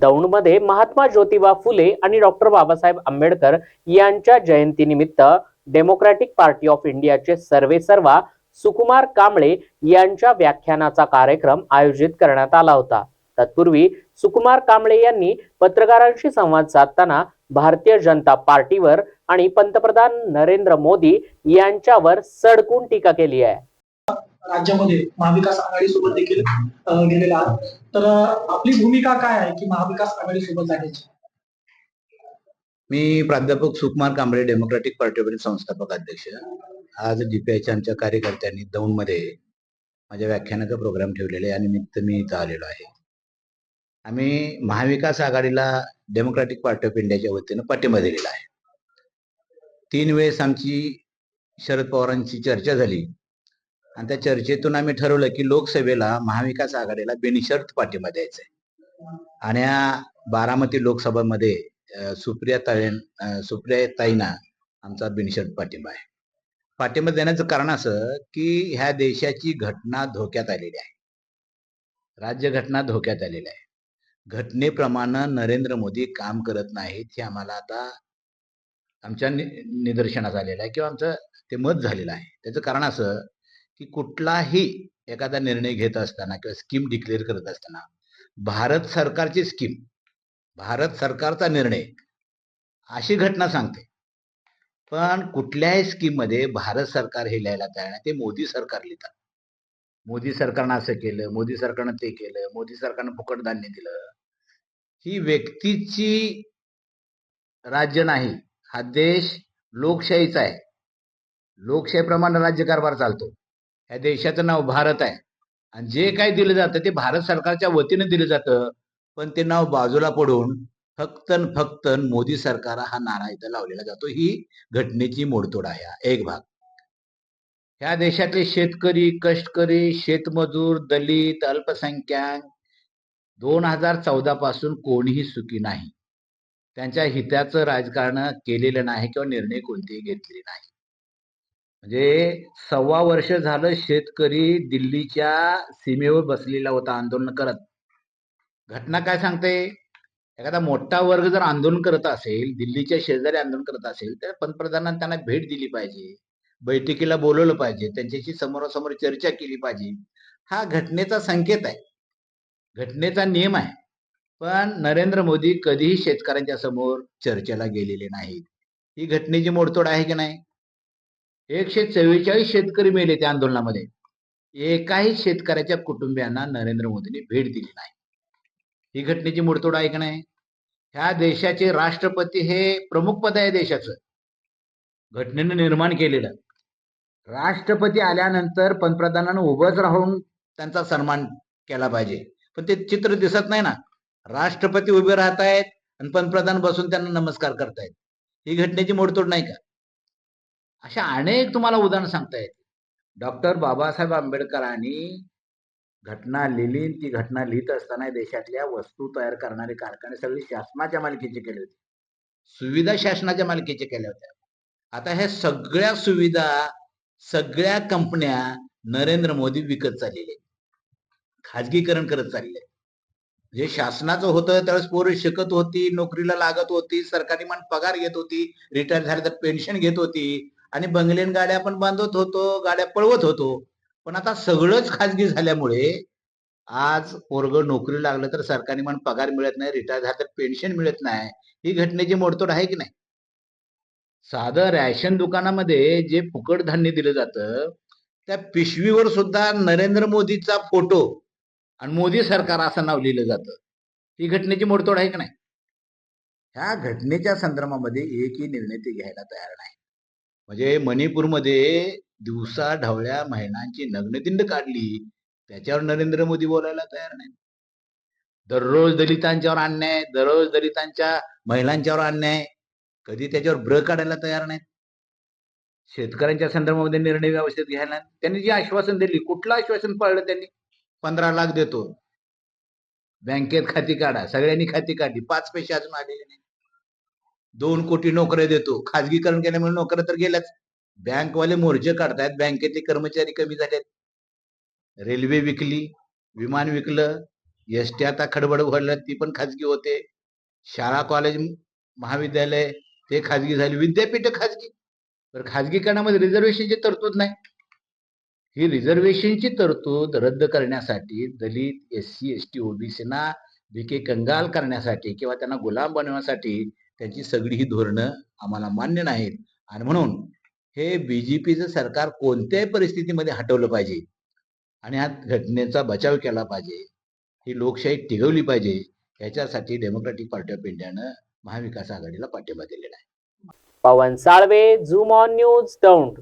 दौंडमध्ये महात्मा ज्योतिबा फुले आणि डॉक्टर बाबासाहेब आंबेडकर यांच्या जयंतीनिमित्त डेमोक्रॅटिक पार्टी ऑफ इंडियाचे सर्वे सर्वा सुकुमार कांबळे यांच्या व्याख्यानाचा कार्यक्रम आयोजित करण्यात आला होता. तत्पूर्वी सुकुमार कांबळे यांनी पत्रकारांशी संवाद साधताना भारतीय जनता पार्टीवर आणि पंतप्रधान नरेंद्र मोदी यांच्यावर सडकून टीका केली आहे. राज्यामध्ये महाविकास आघाडी सोबत देखील गेलेला आहात. तर आपली भूमिका काय आहे की महाविकास आघाडी सोबत जाण्याची? मी प्राध्यापक सुकुमार कांबळे डेमोक्रॅटिक पार्टीवरील संस्थापक अध्यक्ष. आज डीपीआयच्या आमच्या कार्यकर्त्यांनी दौंडमध्ये माझ्या व्याख्यानाचा प्रोग्राम ठेवलेला आहे. या निमित्त मी इथं आलेलो आहे. आम्ही महाविकास आघाडीला डेमोक्रॅटिक पार्टी ऑफ इंडियाच्या वतीनं पाठिंबा दिलेला आहे. तीन वेळेस आमची शरद पवारांची चर्चा झाली. आणि त्या चर्चेतून आम्ही ठरवलं की लोकसभेला महाविकास आघाडीला बिनशर्त पाठिंबा द्यायचा आहे. आणि या बारामती लोकसभामध्ये सुप्रिया ताई सुप्रिया ताईंना आमचा बिनशर्त पाठिंबा आहे. पाठिंबा देण्याचं कारण असं की ह्या देशाची घटना धोक्यात आलेली आहे. राज्य घटना धोक्यात आलेली आहे. घटनेप्रमाणे नरेंद्र मोदी काम करत नाहीत हे आम्हाला आता आमच्या नि- निदर्शनास आलेलं आहे किंवा आमचं ते मत झालेलं आहे. त्याचं कारण असं की कुठलाही एखादा निर्णय घेत असताना किंवा स्कीम डिक्लेअर करत असताना भारत सरकारची स्कीम भारत सरकारचा निर्णय अशी घटना सांगते. पण कुठल्याही स्कीममध्ये भारत सरकार हे लिहायला तयार नाही. ते मोदी सरकार लिहितात. मोदी सरकारनं असं केलं मोदी सरकारनं ते केलं मोदी सरकारनं फुकट धान्य दिलं. ही व्यक्तीची राज्य नाही हा देश लोकशाहीचा आहे. लोकशाहीप्रमाणे राज्यकारभार चालतो. या देशाचं नाव भारत आहे. आणि जे काही दिलं जातं ते भारत सरकारच्या वतीने दिलं जातं. पण ते नाव बाजूला पडून फक्त फक्त मोदी सरकार हा नारा इथं लावलेला जातो. ही घटनेची मोडतोड आहे एक भाग. ह्या देशातले शेतकरी कष्टकरी शेतमजूर दलित अल्पसंख्याक दोन हजार चौदा पासून कोणीही सुखी नाही. त्यांच्या हिताचं राजकारण केलेलं नाही किंवा निर्णय कोणतेही घेतलेले नाही. म्हणजे सव्वा वर्ष झालं शेतकरी दिल्लीच्या सीमेवर बसलेला होता आंदोलन करत. घटना काय सांगते? एखादा मोठा वर्ग जर आंदोलन करत असेल दिल्लीच्या शेजारी आंदोलन करत असेल तर पंतप्रधानांनी त्यांना भेट दिली पाहिजे बैठकीला बोलवलं पाहिजे त्यांच्याशी समोरासमोर चर्चा केली पाहिजे. हा घटनेचा संकेत आहे. घटनेचा नियम आहे. पण नरेंद्र मोदी कधीही शेतकऱ्यांच्या समोर चर्चेला गेलेले नाहीत. ही घटनेची मोडतोड आहे की नाही? एकशे चव्वेचाळीस शेतकरी मेले त्या आंदोलनामध्ये. एकाही शेतकऱ्याच्या कुटुंबियांना नरेंद्र मोदींनी भेट दिली नाही. ही घटनेची मोडतोड आहे का नाही? ह्या देशाचे राष्ट्रपती हे प्रमुख पद आहे देशाचं. घटनेनं निर्माण केलेलं. राष्ट्रपती आल्यानंतर पंतप्रधानानं उभंच राहून त्यांचा सन्मान केला पाहिजे. पण ते चित्र दिसत नाही ना. राष्ट्रपती उभे राहत आहेत आणि पंतप्रधान बसून त्यांना नमस्कार करतायत. ही घटनेची मोडतोड नाही का? अशा अनेक तुम्हाला उदाहरण सांगता येतील. डॉक्टर बाबासाहेब आंबेडकरांनी घटना लिहिली ती घटना लिहित असताना देशातल्या वस्तू तयार करणारे कारखाने सगळी शासनाच्या मालकीचे केले होते. सुविधा शासनाच्या मालकीचे केल्या होत्या. आता ह्या सगळ्या सुविधा सगळ्या कंपन्या नरेंद्र मोदी विकत चाललेले आहेत. खाजगीकरण करत चालले जे शासनाचं होतं त्यावेळेस पोरं शिकत होती नोकरीला लागत होती सरकारी मान पगार घेत होती रिटायर झाले तर पेन्शन घेत होती. आणि बंगलेन गाड्या पण बांधत होतो गाड्या पळवत होतो. पण आता सगळंच खाजगी झाल्यामुळे आज पोरग नोकरी लागलं तर सरकारी मान पगार मिळत नाही रिटायर झालं तर पेन्शन मिळत नाही. ही घटनेची मोडतोड आहे की नाही? साधं रॅशन दुकानामध्ये जे फुकट धान्य दिलं जातं त्या पिशवीवर सुद्धा नरेंद्र मोदीचा फोटो आणि मोदी सरकार असं नाव लिहिलं जातं. ही घटनेची मोडतोड आहे की नाही? ह्या घटनेच्या संदर्भामध्ये एकही निर्णय ते घ्यायला तयार नाही. म्हणजे मणिपूरमध्ये दिवसा ढवळ्या महिलांची नग्नदिंड काढली. त्याच्यावर नरेंद्र मोदी बोलायला तयार नाही दररोज दलितांच्यावर अन्याय दररोज दलितांच्या महिलांच्यावर अन्याय कधी त्याच्यावर ब्र काढायला तयार नाहीत. शेतकऱ्यांच्या संदर्भामध्ये निर्णय व्यवस्थित घ्यायला त्यांनी जी आश्वासन दिली कुठलं आश्वासन पाळलं त्यांनी? पंधरा लाख देतो. बँकेत खाती काढा सगळ्यांनी खाती काढली पाच पैसे अजून आलेले नाही दोन कोटी नोकऱ्या देतो. खाजगीकरण केल्यामुळे नोकऱ्या तर गेल्याच. बँकवाले मोर्चे काढतायत. बँकेतले कर्मचारी कमी झालेत. रेल्वे विकली विमान विकलं एस टी आता खडबड भरलं ती पण खाजगी होते. शाळा कॉलेज महाविद्यालय ते खाजगी झाले. विद्यापीठ खाजगी. तर खाजगीकरणामध्ये रिझर्वेशनची तरतूद नाही. ही रिझर्वेशनची तरतूद रद्द करण्यासाठी Dalit S C S T ओबीसीना भिके कंगाल करण्यासाठी किंवा त्यांना गुलाम बनवण्यासाठी त्यांची सगळी ही धोरणं आम्हाला मान्य नाहीत. आणि म्हणून हे बीजेपीचं सरकार कोणत्याही परिस्थितीमध्ये हटवलं पाहिजे आणि ह्या घटनेचा बचाव केला पाहिजे ही लोकशाही टिकवली पाहिजे याच्यासाठी डेमोक्रॅटिक पार्टी ऑफ इंडियानं महाविकास आघाडीला पाठिंबा दिलेला आहे. Pavan Salve zoom on news Daund.